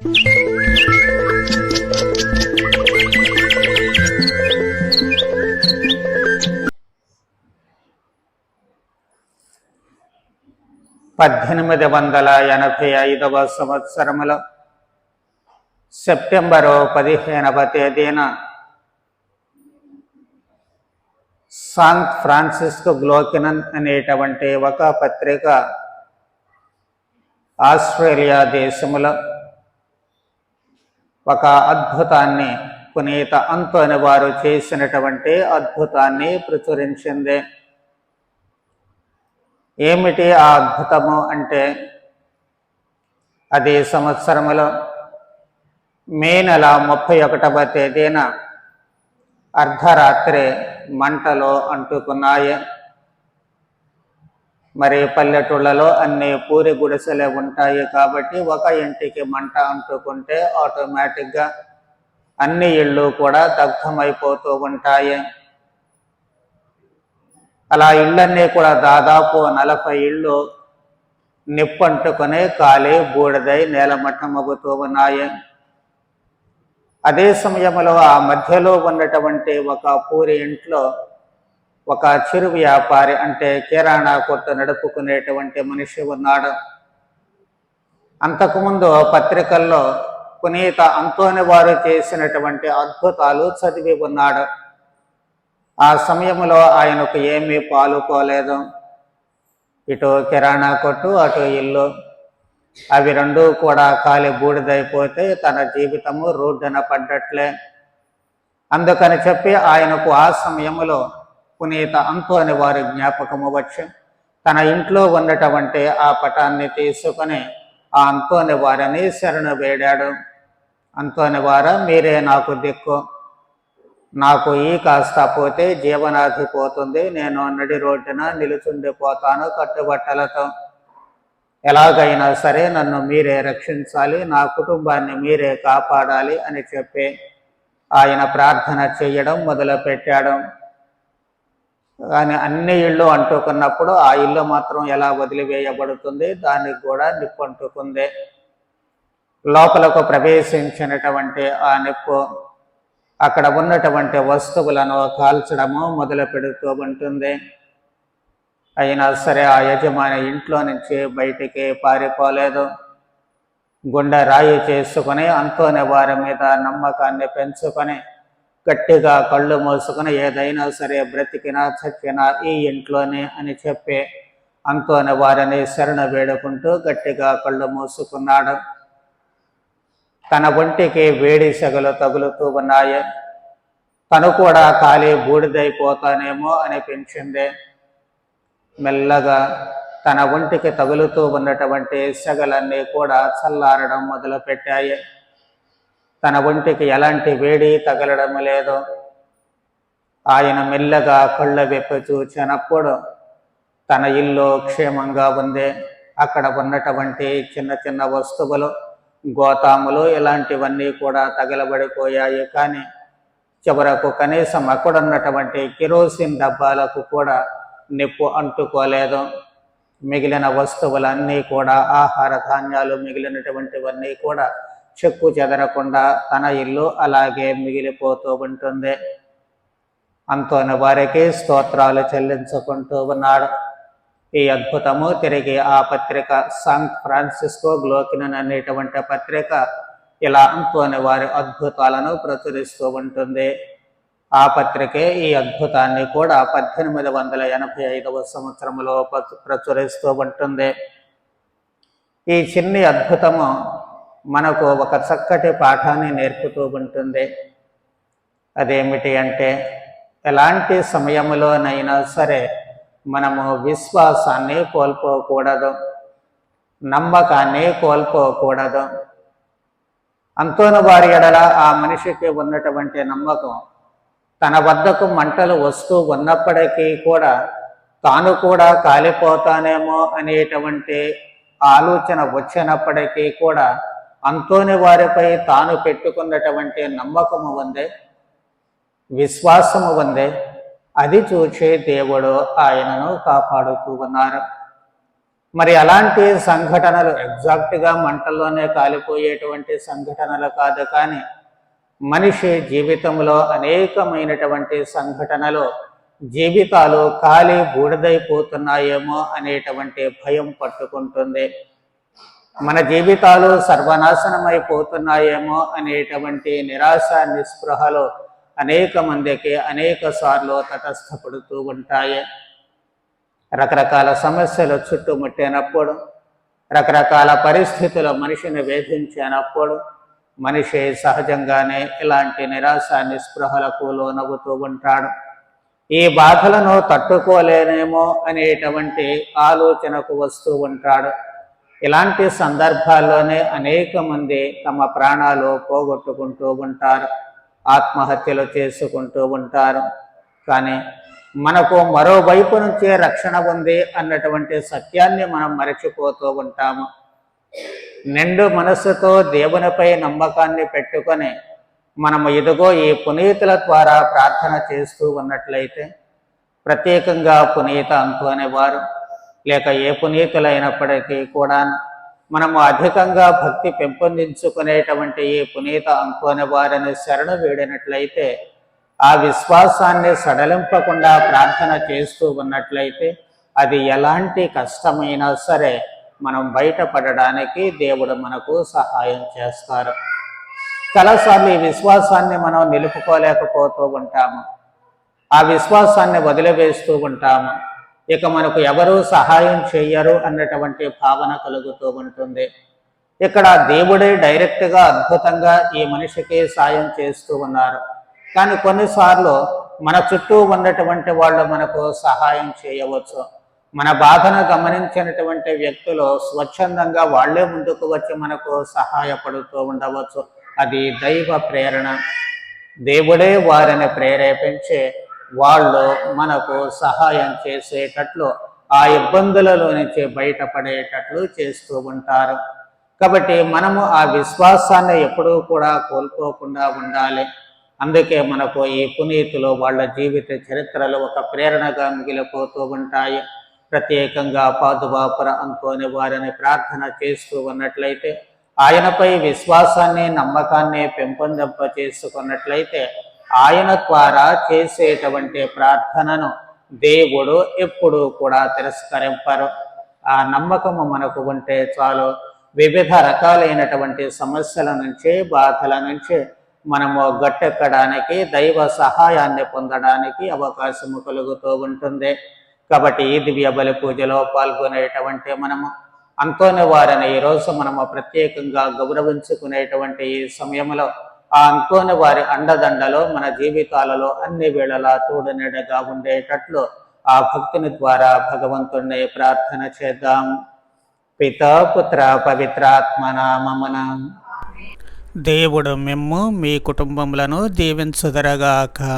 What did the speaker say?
పద్దెనిమిది వందల ఎనభై ఐదవ సంవత్సరములో సెప్టెంబరు పదిహేనవ తేదీన సాన్ ఫ్రాన్సిస్కో గ్లోకినన్ అనేటువంటి ఒక పత్రిక ఆస్ట్రేలియా దేశములో ఒక అద్భుతాన్ని పునీత అంతోని వారు చేసినటువంటి అద్భుతాన్ని ప్రచురించింది. ఏమిటి ఆ అద్భుతము అంటే? అది సంవత్సరములో మే నెల ముప్పై ఒకటవ తేదీన అర్ధరాత్రి మంటలు అంటుకున్నాయి. మరి పల్లెటూళ్ళలో అన్ని పూరి గుడిసెలే ఉంటాయి కాబట్టి ఒక ఇంటికి మంట అంటుకుంటే ఆటోమేటిక్గా అన్ని ఇళ్ళు కూడా దగ్ధమైపోతూ ఉంటాయి. అలా ఇళ్ళన్నీ కూడా దాదాపు నలభై ఇళ్ళు నిప్పంటుకునే కాలి బూడిదై నేలమట్టమవుతూ ఉన్నాయి. అదే సమయంలో ఆ మధ్యలో ఉన్నటువంటి ఒక పూరి ఇంట్లో ఒక చిరు వ్యాపారి అంటే కిరాణా కొట్టు నడుపుకునేటువంటి మనిషి ఉన్నాడు. అంతకుముందు పత్రికల్లో పునీత అంతోని వారు చేసినటువంటి అద్భుతాలు చదివి ఉన్నాడు. ఆ సమయంలో ఆయనకు ఏమీ పాలుకోలేదు ఇటు కిరాణా కొట్టు అటు ఇల్లు. అవి రెండు కూడా కాలి బూడిదైపోతే తన జీవితము రోడ్డున పడ్డట్లే. అందుకని చెప్పి ఆయనకు ఆ సమయంలో పునీత అంతోని వారి జ్ఞాపకము వచ్చి. తన ఇంట్లో ఉన్నటువంటి ఆ పటాన్ని తీసుకొని ఆ అంతోని వారిని శరణు వేడాడు. అంతోని వార మీరే నాకు దిక్కు. నాకు ఈ కాస్త పోతే జీవనాధి పోతుంది. నేను నడి రోడ్డున నిలుచుండిపోతాను కట్టుబట్టలతో. ఎలాగైనా సరే నన్ను మీరే రక్షించాలి. నా కుటుంబాన్ని మీరే కాపాడాలి అని చెప్పి ఆయన ప్రార్థన చేయడం మొదలుపెట్టాడు. కానీ అన్ని ఇళ్ళు అంటుకున్నప్పుడు ఆ ఇల్లు మాత్రం ఎలా వదిలివేయబడుతుంది? దానికి కూడా నిప్పు అంటుకుంది. లోపలకు ప్రవేశించినటువంటి ఆ నిప్పు అక్కడ ఉన్నటువంటి వస్తువులను కాల్చడము మొదలు పెడుతూ ఉంటుంది. అయినా సరే ఆ యజమాని ఇంట్లో నుంచి బయటికి పారిపోలేదు. గుండె రాయి చేసుకుని అంతోనే వారి మీద నమ్మకాన్ని పెంచుకొని గట్టిగా కళ్ళు మూసుకుని ఏదైనా సరే బ్రతికినా చచ్చినా ఈ ఇంట్లోనే అని చెప్పి అంతోని వారిని శరణ వేడుకుంటూ గట్టిగా కళ్ళు మూసుకున్నాడు. తన ఒంటికి వేడి సెగలు తగులుతూ ఉన్నాయి. తను కూడా ఖాళీ బూడిదైపోతానేమో అనిపించింది. మెల్లగా తన ఒంటికి తగులుతూ ఉన్నటువంటి సెగలన్నీ కూడా చల్లారడం మొదలుపెట్టాయి. తన ఒంటికి ఎలాంటి వేడి తగలడం లేదు. ఆయన మెల్లగా కళ్ళ వెప్ప చూచినప్పుడు తన ఇల్లు క్షేమంగా ఉంది. అక్కడ ఉన్నటువంటి చిన్న చిన్న వస్తువులు గోతాములు ఇలాంటివన్నీ కూడా తగలబడిపోయాయి. కానీ చివరకు కనీసం అక్కడ ఉన్నటువంటి కిరోసిన్ డబ్బాలకు కూడా నిప్పు అంటుకోలేదు. మిగిలిన వస్తువులన్నీ కూడా ఆహార ధాన్యాలు మిగిలినటువంటివన్నీ కూడా చెక్కు చెదరకుండా తన ఇల్లు అలాగే మిగిలిపోతూ ఉంటుంది. అంతోని వారికి స్తోత్రాలు చెల్లించుకుంటూ ఉన్నాడు. ఈ అద్భుతము తిరిగి ఆ పత్రిక సాన్ ఫ్రాన్సిస్కో గ్లోకినన్ అనేటువంటి పత్రిక ఇలా అంతోని వారి అద్భుతాలను ప్రచురిస్తూ ఉంటుంది. ఆ పత్రికే ఈ అద్భుతాన్ని కూడా పద్దెనిమిది వందల ఎనభై ఐదవ సంవత్సరంలో ప్రచురిస్తూ ఉంటుంది. ఈ చిన్ని అద్భుతము మనకు ఒక చక్కటి పాఠాన్ని నేర్పుతూ ఉంటుంది. అదేమిటి అంటే ఎలాంటి సమయంలోనైనా సరే మనము విశ్వాసాన్ని కోల్పోకూడదు. నమ్మకాన్ని కోల్పోకూడదు. అంతోని వారి ఎడల ఆ మనిషికి ఉన్నటువంటి నమ్మకం తన వద్దకు మంటలు వస్తూ ఉన్నప్పటికీ కూడా తాను కూడా కాలిపోతానేమో అనేటువంటి ఆలోచన వచ్చినప్పటికీ కూడా అంతోని వారిపై తాను పెట్టుకున్నటువంటి నమ్మకము ఉందే విశ్వాసము ఉందే అది చూచే దేవుడు ఆయనను కాపాడుతూ ఉన్నారు. మరి అలాంటి సంఘటనలు ఎగ్జాక్ట్గా మంటల్లోనే కాలిపోయేటువంటి సంఘటనలు కాదు కానీ మనిషి జీవితంలో అనేకమైనటువంటి సంఘటనలు జీవితాలు కాలి బూడిదైపోతున్నాయేమో అనేటువంటి భయం పట్టుకుంటుంది. మన జీవితాలు సర్వనాశనమైపోతున్నాయేమో అనేటువంటి నిరాశ నిస్పృహలు అనేక మందికి అనేక సార్లు తటస్థపడుతూ ఉంటాయి. రకరకాల సమస్యలు చుట్టుముట్టినప్పుడు రకరకాల పరిస్థితులు మనిషిని వేధించినప్పుడు మనిషి సహజంగానే ఇలాంటి నిరాశ నిస్పృహలకు లోనవుతూ ఉంటాడు. ఈ బాధలను తట్టుకోలేనేమో అనేటువంటి ఆలోచనకు వస్తూ ఉంటాడు. ఇలాంటి సందర్భాల్లోనే అనేక మంది తమ ప్రాణాలు పోగొట్టుకుంటూ ఉంటారు ఆత్మహత్యలు చేసుకుంటూ ఉంటారు. కానీ మనకు మరోవైపు నుంచే రక్షణ ఉంది అన్నటువంటి సత్యాన్ని మనం మరచిపోతూ ఉంటాము. నిండు మనస్సుతో దేవునిపై నమ్మకాన్ని పెట్టుకొని మనము ఇదిగో ఈ పునీతుల ద్వారా ప్రార్థన చేస్తూ ఉన్నట్లయితే ప్రత్యేకంగా పునీత అంకునే వారు లేక ఏ పునీతులైనప్పటికీ కూడా మనము అధికంగా భక్తి పెంపొందించుకునేటువంటి ఈ పునీత అంకోని వారిని శరణు వేడినట్లయితే ఆ విశ్వాసాన్ని సడలింపకుండా ప్రార్థన చేస్తూ ఉన్నట్లయితే అది ఎలాంటి కష్టమైనా సరే మనం బయటపడడానికి దేవుడు మనకు సహాయం చేస్తారు. చాలాసార్లు ఈ విశ్వాసాన్ని మనం నిలుపుకోలేకపోతూ ఉంటాము. ఆ విశ్వాసాన్ని వదిలివేస్తూ ఉంటాము. ఇక మనకు ఎవరు సహాయం చేయరు అన్నటువంటి భావన కలుగుతూ ఉంటుంది. ఇక్కడ దేవుడే డైరెక్ట్గా అద్భుతంగా ఈ మనిషికి సాయం చేస్తూ ఉన్నారు. కానీ కొన్నిసార్లు మన చుట్టూ ఉన్నటువంటి వాళ్ళు మనకు సహాయం చేయవచ్చు. మన బాధను గమనించినటువంటి వ్యక్తులు స్వచ్ఛందంగా వాళ్ళే ముందుకు వచ్చి మనకు సహాయపడుతూ ఉండవచ్చు. అది దైవ ప్రేరణ. దేవుడే వారిని ప్రేరేపించి వాళ్ళు మనకు సహాయం చేసేటట్లు ఆ ఇబ్బందులలో నుంచి బయటపడేటట్లు చేస్తూ ఉంటారు. కాబట్టి మనము ఆ విశ్వాసాన్ని ఎప్పుడూ కూడా కోల్పోకుండా ఉండాలి. అందుకే మనకు ఈ పునీతులు వాళ్ళ జీవిత చరిత్రలు ఒక ప్రేరణగా మిగిలిపోతూ ఉంటాయి. ప్రత్యేకంగా పాదుబాపుర అంకోని వారిని ప్రార్థన చేస్తూ ఉన్నట్లయితే ఆయనపై విశ్వాసాన్ని నమ్మకాన్ని పెంపొందింప చేసుకున్నట్లయితే ఆయన ద్వారా చేసేటువంటి ప్రార్థనను దేవుడు ఎప్పుడూ కూడా తిరస్కరింపరు. ఆ నమ్మకము మనకు ఉంటే చాలు. వివిధ రకాలైనటువంటి సమస్యల నుంచి బాధల నుంచి మనము గట్టెక్కడానికి దైవ సహాయాన్ని పొందడానికి అవకాశము కలుగుతూ ఉంటుంది. కాబట్టి ఈ దివ్య బలి పూజలో పాల్గొనేటువంటి మనము అంతోని వారిని ఈరోజు మనము ప్రత్యేకంగా గౌరవించుకునేటువంటి ఈ సమయంలో ఆ అంతోని వారి అండదండలో మన జీవితాలలో అన్ని వేళలా తోడునీడగా ఉండేటట్లు ఆ భక్తుని ద్వారా భగవంతుణ్ణి ప్రార్థన చేద్దాం. పితా పుత్ర పవిత్రాత్మ దేవుడు మిమ్ము మీ కుటుంబములను దీవించుదరగాక.